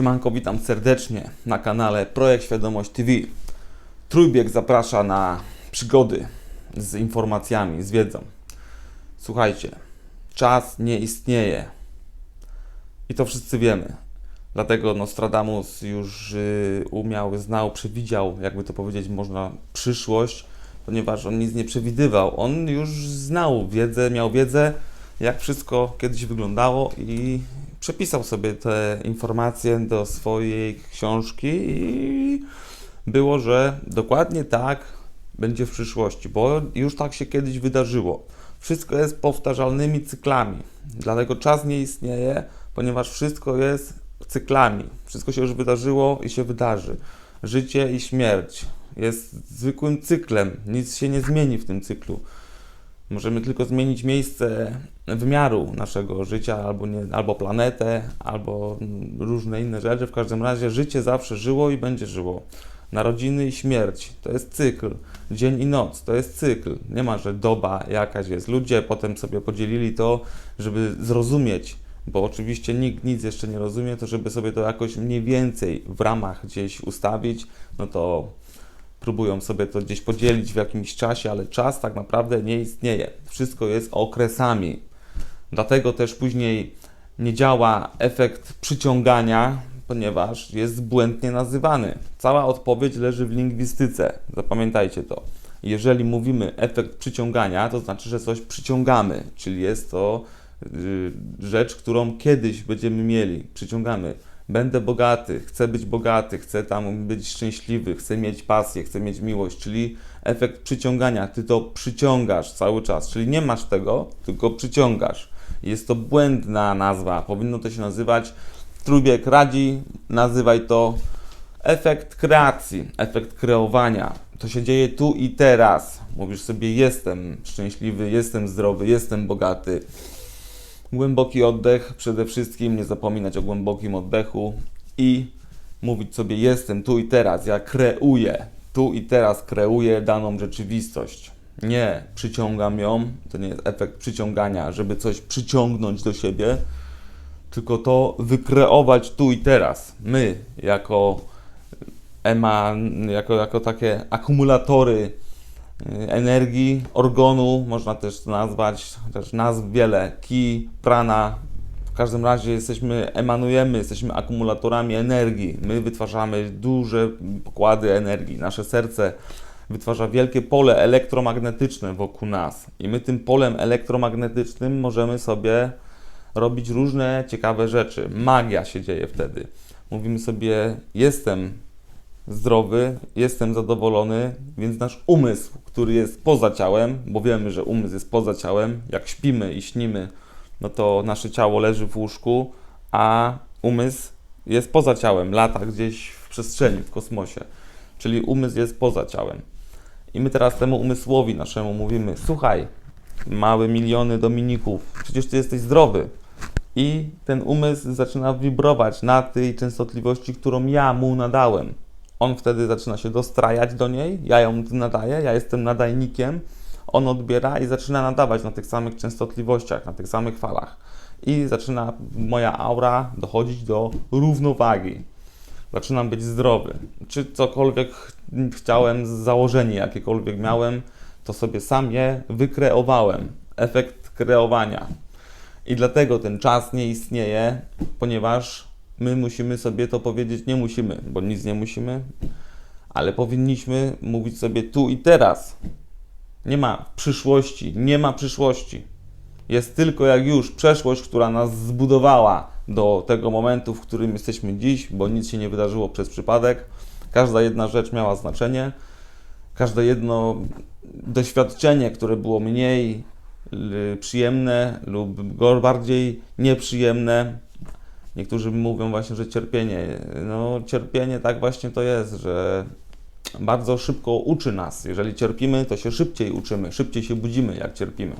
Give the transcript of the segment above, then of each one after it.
Siemanko, witam serdecznie na kanale Projekt Świadomość TV. Trójbieg zaprasza na przygody z informacjami, z wiedzą. Słuchajcie, czas nie istnieje. I to wszyscy wiemy. Dlatego Nostradamus już y, umiał, znał, przewidział, jakby to powiedzieć można, przyszłość, ponieważ on nic nie przewidywał. On już znał wiedzę, miał wiedzę, jak wszystko kiedyś wyglądało i przepisał sobie te informacje do swojej książki i było, że dokładnie tak będzie w przyszłości, bo już tak się kiedyś wydarzyło. Wszystko jest powtarzalnymi cyklami, dlatego czas nie istnieje, ponieważ wszystko jest cyklami. Wszystko się już wydarzyło i się wydarzy. Życie i śmierć jest zwykłym cyklem, nic się nie zmieni w tym cyklu. Możemy tylko zmienić miejsce wymiaru naszego życia, albo, nie, albo planetę, albo różne inne rzeczy. W każdym razie życie zawsze żyło i będzie żyło. Narodziny i śmierć to jest cykl. Dzień i noc to jest cykl. Nie ma, że doba jakaś jest. Ludzie potem sobie podzielili to, żeby zrozumieć, bo oczywiście nikt nic jeszcze nie rozumie, to żeby sobie to jakoś mniej więcej w ramach gdzieś ustawić, no to próbują sobie to gdzieś podzielić w jakimś czasie, ale czas tak naprawdę nie istnieje. Wszystko jest okresami. Dlatego też później nie działa efekt przyciągania, ponieważ jest błędnie nazywany. Cała odpowiedź leży w lingwistyce. Zapamiętajcie to. Jeżeli mówimy efekt przyciągania, to znaczy, że coś przyciągamy, czyli jest to y, rzecz, którą kiedyś będziemy mieli. Przyciągamy będę bogaty, chcę być bogaty, chcę tam być szczęśliwy, chcę mieć pasję, chcę mieć miłość, czyli efekt przyciągania. Ty to przyciągasz cały czas, czyli nie masz tego, tylko przyciągasz. Jest to błędna nazwa, powinno to się nazywać, trójbieg radzi, nazywaj to efekt kreacji, efekt kreowania. To się dzieje tu i teraz. Mówisz sobie, jestem szczęśliwy, jestem zdrowy, jestem bogaty Głęboki oddech, przede wszystkim nie zapominać o głębokim oddechu i mówić sobie: Jestem tu i teraz, ja kreuję, tu i teraz kreuję daną rzeczywistość. Nie przyciągam ją, to nie jest efekt przyciągania, żeby coś przyciągnąć do siebie, tylko to wykreować tu i teraz. My, jako ema, jako, jako takie akumulatory energii, organu, można też nazwać, chociaż nazw wiele, ki, prana. W każdym razie jesteśmy, emanujemy, jesteśmy akumulatorami energii. My wytwarzamy duże pokłady energii. Nasze serce wytwarza wielkie pole elektromagnetyczne wokół nas. I my tym polem elektromagnetycznym możemy sobie robić różne ciekawe rzeczy. Magia się dzieje wtedy. Mówimy sobie, jestem zdrowy, jestem zadowolony, więc nasz umysł, który jest poza ciałem, bo wiemy, że umysł jest poza ciałem, jak śpimy i śnimy, no to nasze ciało leży w łóżku, a umysł jest poza ciałem, lata gdzieś w przestrzeni, w kosmosie. Czyli umysł jest poza ciałem. I my teraz temu umysłowi naszemu mówimy: Słuchaj, małe miliony Dominików, przecież ty jesteś zdrowy. I ten umysł zaczyna wibrować na tej częstotliwości, którą ja mu nadałem on wtedy zaczyna się dostrajać do niej, ja ją nadaję, ja jestem nadajnikiem, on odbiera i zaczyna nadawać na tych samych częstotliwościach, na tych samych falach. I zaczyna moja aura dochodzić do równowagi. Zaczynam być zdrowy. Czy cokolwiek chciałem, założenie jakiekolwiek miałem, to sobie sam je wykreowałem. Efekt kreowania. I dlatego ten czas nie istnieje, ponieważ my musimy sobie to powiedzieć, nie musimy, bo nic nie musimy, ale powinniśmy mówić sobie tu i teraz. Nie ma przyszłości, nie ma przyszłości. Jest tylko jak już przeszłość, która nas zbudowała do tego momentu, w którym jesteśmy dziś, bo nic się nie wydarzyło przez przypadek. Każda jedna rzecz miała znaczenie. Każde jedno doświadczenie, które było mniej przyjemne lub bardziej nieprzyjemne, Niektórzy mówią właśnie, że cierpienie. No, cierpienie tak właśnie to jest, że bardzo szybko uczy nas. Jeżeli cierpimy, to się szybciej uczymy, szybciej się budzimy, jak cierpimy.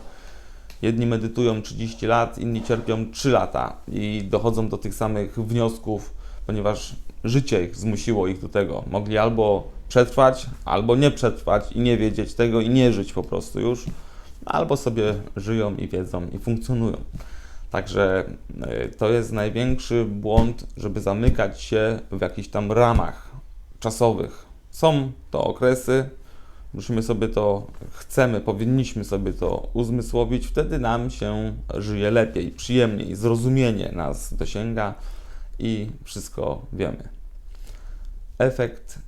Jedni medytują 30 lat, inni cierpią 3 lata i dochodzą do tych samych wniosków, ponieważ życie ich zmusiło ich do tego. Mogli albo przetrwać, albo nie przetrwać i nie wiedzieć tego i nie żyć po prostu już, albo sobie żyją i wiedzą i funkcjonują. Także y, to jest największy błąd, żeby zamykać się w jakichś tam ramach czasowych. Są to okresy, musimy sobie to, chcemy, powinniśmy sobie to uzmysłowić, wtedy nam się żyje lepiej, przyjemniej, zrozumienie nas dosięga i wszystko wiemy. Efekt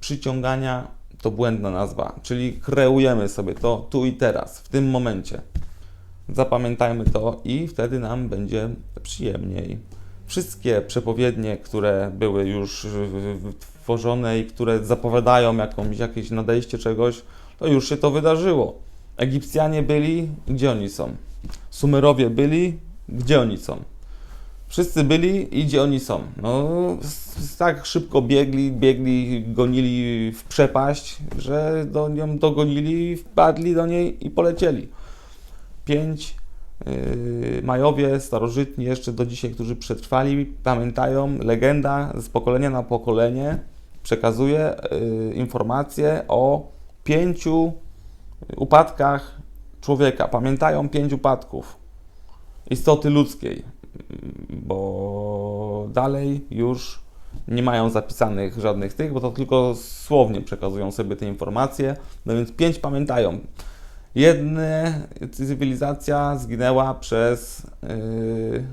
przyciągania to błędna nazwa, czyli kreujemy sobie to tu i teraz, w tym momencie. Zapamiętajmy to i wtedy nam będzie przyjemniej. Wszystkie przepowiednie, które były już tworzone i które zapowiadają jakąś, jakieś nadejście czegoś, to już się to wydarzyło. Egipcjanie byli, gdzie oni są? Sumerowie byli, gdzie oni są? Wszyscy byli i gdzie oni są. No, tak szybko biegli, biegli, gonili w przepaść, że do nią dogonili, wpadli do niej i polecieli. Pięć yy, Majowie, starożytni jeszcze do dzisiaj, którzy przetrwali, pamiętają, legenda z pokolenia na pokolenie przekazuje yy, informacje o pięciu upadkach człowieka. Pamiętają pięć upadków istoty ludzkiej bo dalej już nie mają zapisanych żadnych tych, bo to tylko słownie przekazują sobie te informacje. No więc pięć pamiętają. Jedna cywilizacja zginęła przez yy,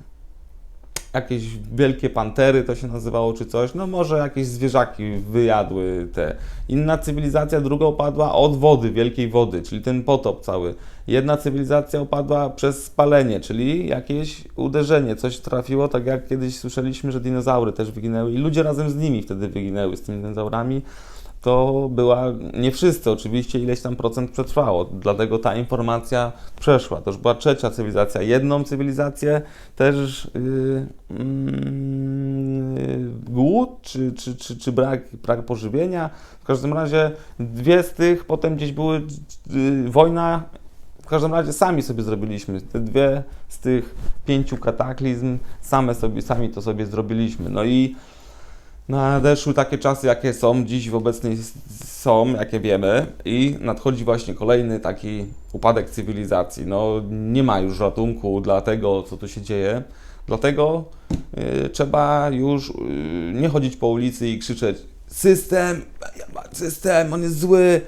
jakieś wielkie pantery, to się nazywało, czy coś. No może jakieś zwierzaki wyjadły te. Inna cywilizacja, druga upadła od wody, wielkiej wody, czyli ten potop cały. Jedna cywilizacja upadła przez spalenie, czyli jakieś uderzenie, coś trafiło, tak jak kiedyś słyszeliśmy, że dinozaury też wyginęły i ludzie razem z nimi wtedy wyginęły, z tymi dinozaurami to była, nie wszyscy oczywiście, ileś tam procent przetrwało, dlatego ta informacja przeszła. To już była trzecia cywilizacja. Jedną cywilizację też yy, yy, głód czy, czy, czy, czy brak, brak pożywienia. W każdym razie dwie z tych potem gdzieś były yy, wojna. W każdym razie sami sobie zrobiliśmy te dwie z tych pięciu kataklizm, same sobie, sami to sobie zrobiliśmy. No i Nadeszły takie czasy, jakie są dziś w obecnej są, jakie wiemy, i nadchodzi właśnie kolejny taki upadek cywilizacji. No, nie ma już ratunku dla tego, co tu się dzieje. Dlatego y, trzeba już y, nie chodzić po ulicy i krzyczeć: System, system, on jest zły.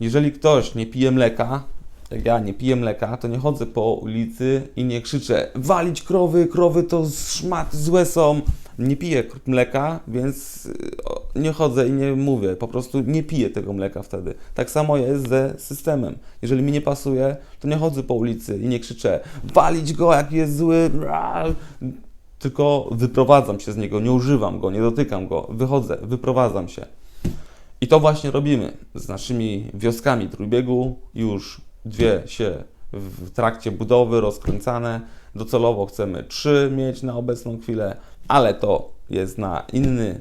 Jeżeli ktoś nie pije mleka, jak ja nie piję mleka, to nie chodzę po ulicy i nie krzyczę: walić krowy, krowy to szmaty złe są nie piję mleka, więc nie chodzę i nie mówię, po prostu nie piję tego mleka wtedy. Tak samo jest ze systemem. Jeżeli mi nie pasuje, to nie chodzę po ulicy i nie krzyczę walić go, jak jest zły, tylko wyprowadzam się z niego, nie używam go, nie dotykam go, wychodzę, wyprowadzam się. I to właśnie robimy z naszymi wioskami trójbiegu. Już dwie się w trakcie budowy rozkręcane. Docelowo chcemy trzy mieć na obecną chwilę ale to jest na inny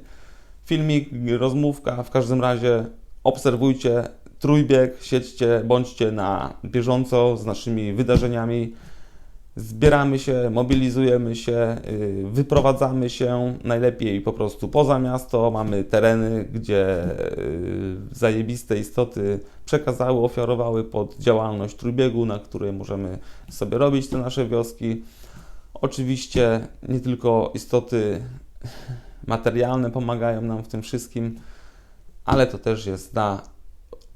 filmik, rozmówka. W każdym razie obserwujcie trójbieg, siedźcie, bądźcie na bieżąco z naszymi wydarzeniami. Zbieramy się, mobilizujemy się, y, wyprowadzamy się najlepiej po prostu poza miasto. Mamy tereny, gdzie y, zajebiste istoty przekazały, ofiarowały pod działalność trójbiegu, na której możemy sobie robić te nasze wioski. Oczywiście nie tylko istoty materialne pomagają nam w tym wszystkim, ale to też jest na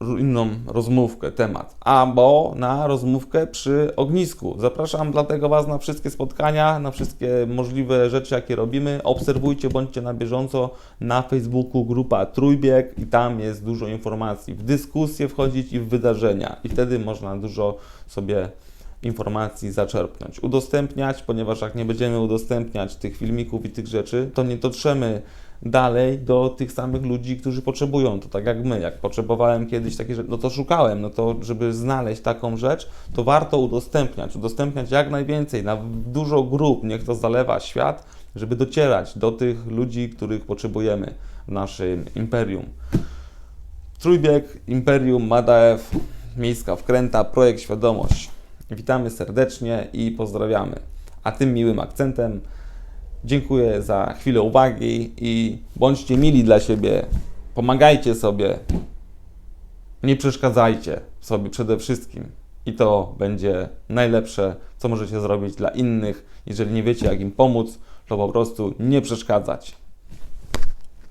inną rozmówkę temat, albo na rozmówkę przy ognisku. Zapraszam dlatego Was na wszystkie spotkania, na wszystkie możliwe rzeczy, jakie robimy. Obserwujcie, bądźcie na bieżąco na Facebooku grupa Trójbieg i tam jest dużo informacji. W dyskusje wchodzić i w wydarzenia i wtedy można dużo sobie informacji zaczerpnąć. Udostępniać, ponieważ jak nie będziemy udostępniać tych filmików i tych rzeczy, to nie dotrzemy dalej do tych samych ludzi, którzy potrzebują to, tak jak my. Jak potrzebowałem kiedyś takie rzeczy, no to szukałem, no to żeby znaleźć taką rzecz, to warto udostępniać, udostępniać jak najwięcej, na dużo grup, niech to zalewa świat, żeby docierać do tych ludzi, których potrzebujemy w naszym imperium. Trójbieg, Imperium, Madaev, Miejska Wkręta, Projekt Świadomość. Witamy serdecznie i pozdrawiamy. A tym miłym akcentem dziękuję za chwilę uwagi i bądźcie mili dla siebie. Pomagajcie sobie. Nie przeszkadzajcie sobie przede wszystkim. I to będzie najlepsze, co możecie zrobić dla innych. Jeżeli nie wiecie, jak im pomóc, to po prostu nie przeszkadzać.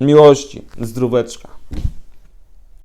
Miłości, zdróweczka.